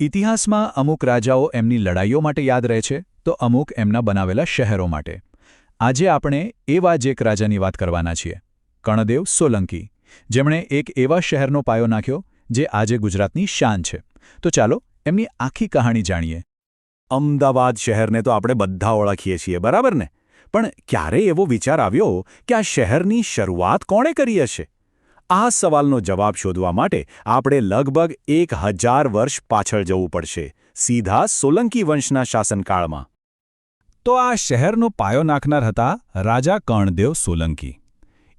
ઇતિહાસમાં અમુક રાજાઓ એમની લડાઈઓ માટે યાદ રહે છે, તો અમુક એમના બનાવેલા શહેરો માટે. આજે આપણે એવા જ એક રાજાની વાત કરવાના છીએ. કણદેવ સોલંકી. જેમણે એક એવા શહેરનો પાયો નાખ્યો, જે આજે ગુજરાતની શાન છે. તો ચાલો એમની આખી કહાણી જાણીએ. અમદાવાદ શહેરને તો આપણે બધા ઓળખીએ છીએ, બરાબર ને? પણ ક્યારે એવો વિચાર આવ્યો કે આ શહેરની શરૂઆત કોણે કરી હશે? આ સવાલનો જવાબ શોધવા માટે આપણે લગભગ એક હજાર વર્ષ પાછળ જવું પડશે, સીધા સોલંકી વંશના શાસનકાળમાં. તો આ શહેરનો પાયો નાખનાર હતા રાજા કર્ણદેવ સોલંકી.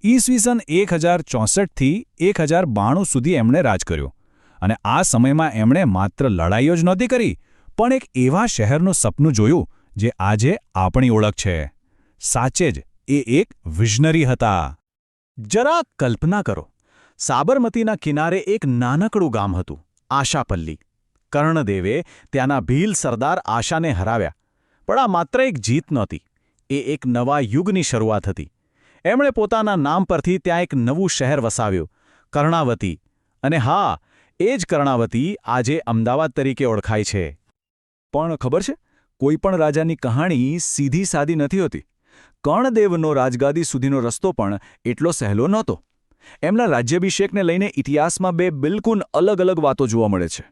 ઈસવીસન એક હજાર ચોસઠથી એક હજાર બાણું સુધી એમણે રાજ કર્યો અને આ સમયમાં એમણે માત્ર લડાઈઓ જ નહોતી કરી, પણ એક એવા શહેરનું સપનું જોયું જે આજે આપણી ઓળખ છે. સાચે જ એ એક વિઝનરી હતા. જરા કલ્પના કરો સાબરમતીના કિનારે એક નાનકડું ગામ હતું, આશાપલ્લી. કર્ણદેવે ત્યાંના ભીલ સરદાર આશાને હરાવ્યા, પણ આ માત્ર એક જીત નહોતી, એ એક નવા યુગની શરૂઆત હતી. એમણે પોતાના નામ પરથી ત્યાં એક નવું શહેર વસાવ્યું, કર્ણાવતી. અને હા, એ જ કર્ણાવતી આજે અમદાવાદ તરીકે ઓળખાય છે. પણ ખબર છે, કોઈ પણ રાજાની કહાણી સીધી સાદી નથી હોતી. કર્ણદેવનો રાજગાદી સુધીનો રસ્તો પણ એટલો સહેલો નહોતો. એમના રાજ્યાભિષેકને લઈને ઇતિહાસમાં બે બિલકુલ અલગ અલગ વાતો જોવા મળે છે.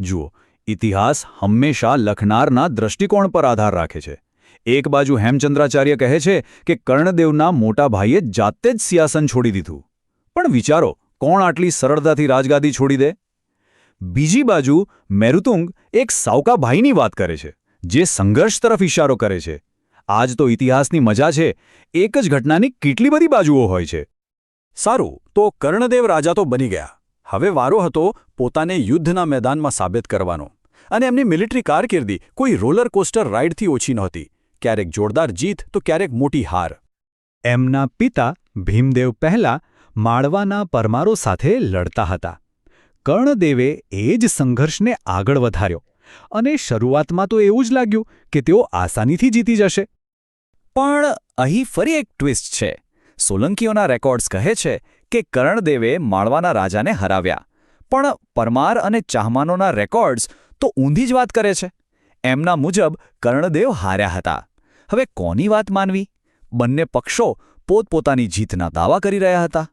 જુઓ, ઇતિહાસ હંમેશા લખનારના દૃષ્ટિકોણ પર આધાર રાખે છે. એક બાજુ હેમચંદ્રાચાર્ય કહે છે કે કર્ણદેવના મોટા ભાઈએ જાતે જ સિયાસન છોડી દીધું. પણ વિચારો, કોણ આટલી સરળતાથી રાજગાદી છોડી દે? બીજી બાજુ, મેરુતુંગ એક સાવકા ભાઈની વાત કરે છે, જે સંઘર્ષ તરફ ઇશારો કરે છે. આજ તો ઇતિહાસની મજા છે. એક જ ઘટનાની કેટલી બધી બાજુઓ હોય છે. સારું, તો કર્ણદેવ રાજા તો બની ગયા. હવે વારો હતો પોતાને યુદ્ધના મેદાનમાં સાબિત કરવાનો. અને એમની મિલિટરી કારકિર્દી કોઈ રોલર કોસ્ટર રાઇડથી ઓછી નહોતી. ક્યારેક જોરદાર જીત, તો ક્યારેક મોટી હાર. એમના પિતા ભીમદેવ પહેલા માળવાના પરમારો સાથે લડતા હતા. કર્ણદેવે એ જ સંઘર્ષને આગળ વધાર્યો. અને શરૂઆતમાં તો એવું જ લાગ્યું કે તેઓ આસાનીથી જીતી જશે. પણ અહીં ફરી એક ટ્વિસ્ટ છે. સોલંકીઓના રેકોર્ડ્સ કહે છે કે કર્ણદેવે માળવાના રાજાને હરાવ્યા. પણ પરમાર અને ચાહમાનોના રેકોર્ડ્સ તો ઊંધી જ વાત કરે છે. એમના મુજબ કર્ણદેવ હાર્યા હતા. હવે કોની વાત માનવી? બંને પક્ષો પોતપોતાની જીતના દાવા કરી રહ્યા હતા.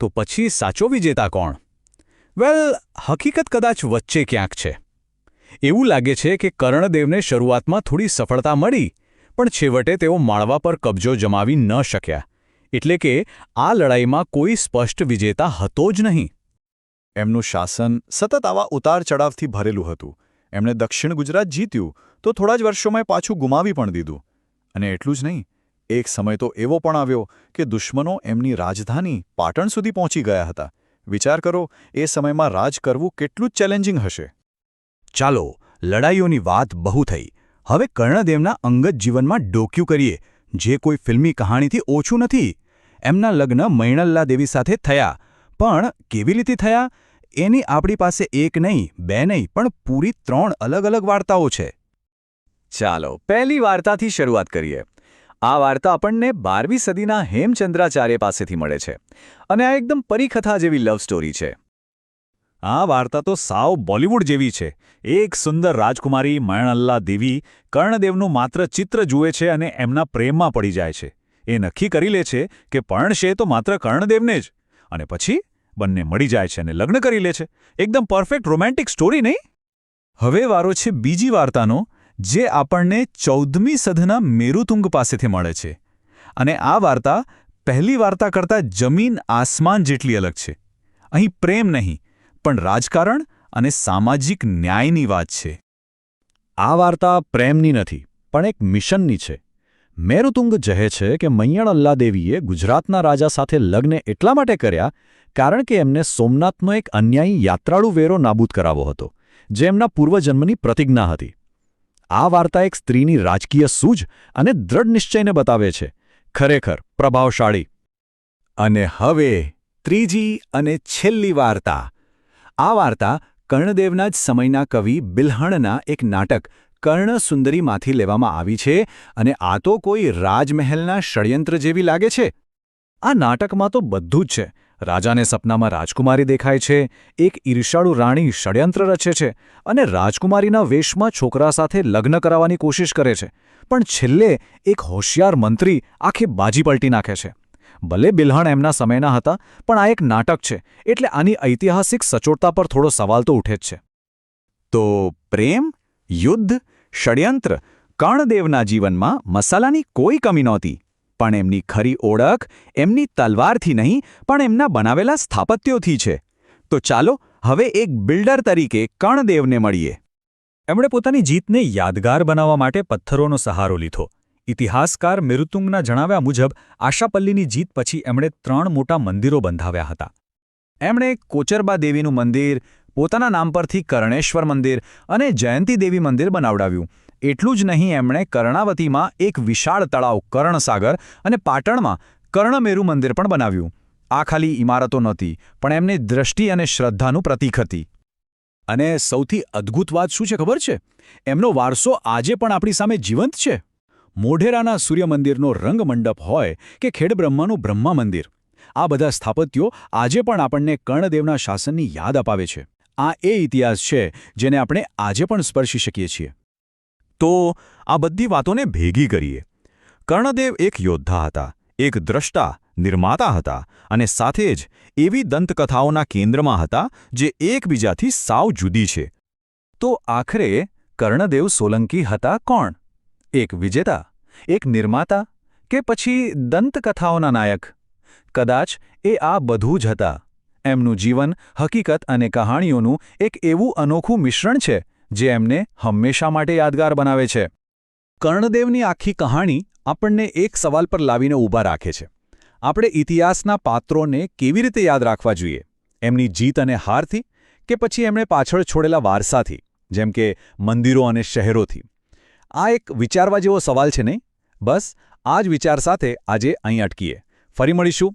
તો પછી સાચો વિજેતા કોણ? વેલ, હકીકત કદાચ વચ્ચે ક્યાંક છે. એવું લાગે છે કે કર્ણદેવને શરૂઆતમાં થોડી સફળતા મળી, પણ છેવટે તેઓ માળવા પર કબજો જમાવી ન શક્યા. એટલે કે આ લડાઈમાં કોઈ સ્પષ્ટ વિજેતા હતો જ નહીં. એમનું શાસન સતત આવા ઉતાર ચડાવથી ભરેલું હતું. એમણે દક્ષિણ ગુજરાત જીત્યું તો થોડા જ વર્ષોમાં પાછું ગુમાવી પણ દીધું. અને એટલું જ નહીં, એક સમય તો એવો પણ આવ્યો કે દુશ્મનો એમની રાજધાની પાટણ સુધી પહોંચી ગયા હતા. વિચાર કરો, એ સમયમાં રાજ કરવું કેટલું ચેલેન્જિંગ હશે. ચાલો, લડાઈઓની વાત બહુ થઈ. હવે કર્ણદેવના અંગત જીવનમાં ડોક્યું કરીએ. જે કોઈ ફિલ્મી કહાણીથી ઓછું નથી. એમના લગ્ન મૈણલ્લા દેવી સાથે થયા. પણ કેવી રીતે થયા? એની આપણી પાસે એક નહીં, બે નહીં, પણ પૂરી ત્રણ અલગ અલગ વાર્તાઓ છે. ચાલો, પહેલી વાર્તાથી શરૂઆત કરીએ. આ વાર્તા આપણને બારમી સદીના હેમચંદ્રાચાર્ય પાસેથી મળે છે. અને આ એકદમ પરિકથા જેવી લવ સ્ટોરી છે. આ વાર્તા તો સાવ બોલિવૂડ જેવી છે. એક સુંદર રાજકુમારી મયણલ્લા દેવી કર્ણદેવનું માત્ર ચિત્ર જુએ છે અને એમના પ્રેમમાં પડી જાય છે. એ નક્કી કરી લે છે કે પર્ણશે તો માત્ર કર્ણદેવને જ. અને પછી બંને મળી જાય છે અને લગ્ન કરી લે છે. એકદમ પરફેક્ટ રોમેન્ટિક સ્ટોરી નહીં? હવે વારો છે બીજી વાર્તાનો, જે આપણને ચૌદમી સદના મેરુતુંગ પાસેથી મળે છે. અને આ વાર્તા પહેલી વાર્તા કરતાં જમીન આસમાન જેટલી અલગ છે. અહીં પ્રેમ નહીં પણ રાજકારણ અને સામાજિક ન્યાયની વાત છે. આ વાર્તા પ્રેમની નથી, પણ એક મિશનની છે. મેરુતુંગ જહે છે કે મૈયણ અલ્લાદેવીએ ગુજરાતના રાજા સાથે લગ્ન એટલા માટે કર્યા કારણ કે એમને સોમનાથનો એક અન્યાયી યાત્રાળુ વેરો નાબૂદ કરાવો હતો, જે એમના પૂર્વજન્મની પ્રતિજ્ઞા હતી. આ વાર્તા એક સ્ત્રીની રાજકીય સૂઝ અને દ્રઢ નિશ્ચયને બતાવે છે. ખરેખર પ્રભાવશાળી. અને હવે ત્રીજી અને છેલ્લી વાર્તા. આ વાર્તા કર્ણદેવના જ સમયના કવિ બિલ્હણના એક નાટક કર્ણસુંદરીમાંથી લેવામાં આવી છે અને આ તો કોઈ રાજમહેલના ષડયંત્ર જેવી લાગે છે. આ નાટકમાં તો બધું જ છે. રાજાને સપનામાં રાજકુમારી દેખાય છે, એક ઈર્ષાળુ રાણી ષડયંત્ર રચે છે અને રાજકુમારીના વેશમાં છોકરા સાથે લગ્ન કરાવવાની કોશિશ કરે છે. પણ છેલ્લે એક હોશિયાર મંત્રી આખી બાજી પલટી નાખે છે. ભલે બિલ્હણ એમના સમયના હતા, પણ આ એક નાટક છે, એટલે આની ઐતિહાસિક સચોટતા પર થોડો સવાલ તો ઉઠે જ છે. તો પ્રેમ, યુદ્ધ, ષડયંત્ર, કર્ણદેવના જીવનમાં મસાલાની કોઈ કમી નહોતી, પણ એમની ખરી ઓળખ એમની તલવારથી નહીં, પણ એમના બનાવેલા સ્થાપત્યોથી છે. તો ચાલો હવે એક બિલ્ડર તરીકે કર્ણદેવને મળીએ. એમણે પોતાની જીતને યાદગાર બનાવવા માટે પથ્થરોનો સહારો લીધો. ઇતિહાસકાર મિરુતુંગના જણાવ્યા મુજબ, આશાપલ્લીની જીત પછી એમણે ત્રણ મોટા મંદિરો બંધાવ્યા હતા. એમણે કોચરબા દેવીનું મંદિર, પોતાના નામ પરથી કર્ણેશ્વર મંદિર અને જયંતી દેવી મંદિર બનાવડાવ્યું. એટલું જ નહીં, એમણે કર્ણાવતીમાં એક વિશાળ તળાવ, કર્ણસાગર અને પાટણમાં કર્ણમેરુ મંદિર પણ બનાવ્યું. આ ખાલી ઇમારતો નહોતી, પણ એમની દ્રષ્ટિ અને શ્રદ્ધાનું પ્રતીક હતી. અને સૌથી અદ્ભુત વાત શું છે ખબર છે? એમનો વારસો આજે પણ આપણી સામે જીવંત છે. મોઢેરાના સૂર્યમંદિરનો રંગમંડપ હોય કે ખેડબ્રહ્માનું બ્રહ્મા મંદિર આ બધા સ્થાપત્યો આજે પણ આપણને કર્ણદેવના શાસનની યાદ અપાવે છે. આ એ ઇતિહાસ છે જેને આપણે આજે પણ સ્પર્શી શકીએ છીએ. તો આ બધી વાતોને ભેગી કરીએ. કર્ણદેવ એક યોદ્ધા હતા, એક દ્રષ્ટા, નિર્માતા હતા અને સાથે જ એવી દંતકથાઓના કેન્દ્રમાં હતા જે એકબીજાથી સાવ જુદી છે. તો આખરે કર્ણદેવ સોલંકી હતા કોણ? એક વિજેતા, એક નિર્માતા કે પછી દંતકથાઓના નાયક. કદાચ એ આ બધું જ હતા. એમનું જીવન, હકીકત અને કહાણીઓનું એક એવું અનોખું મિશ્રણ છે, જે એમને હંમેશા માટે યાદગાર બનાવે છે. કર્ણદેવની આખી કહાણી આપણને એક સવાલ પર લાવીને ઊભા રાખે છે. આપણે ઇતિહાસના પાત્રોને કેવી રીતે યાદ રાખવા જોઈએ? એમની જીત અને હારથી કે પછી એમણે પાછળ છોડેલા વારસાથી? જેમ કે મંદિરો અને શહેરોથી? આ એક વિચારવા જેવો સવાલ છે નહીં? બસ, આ જ વિચાર સાથે આજે અહીં અટકીએ. ફરી મળીશું.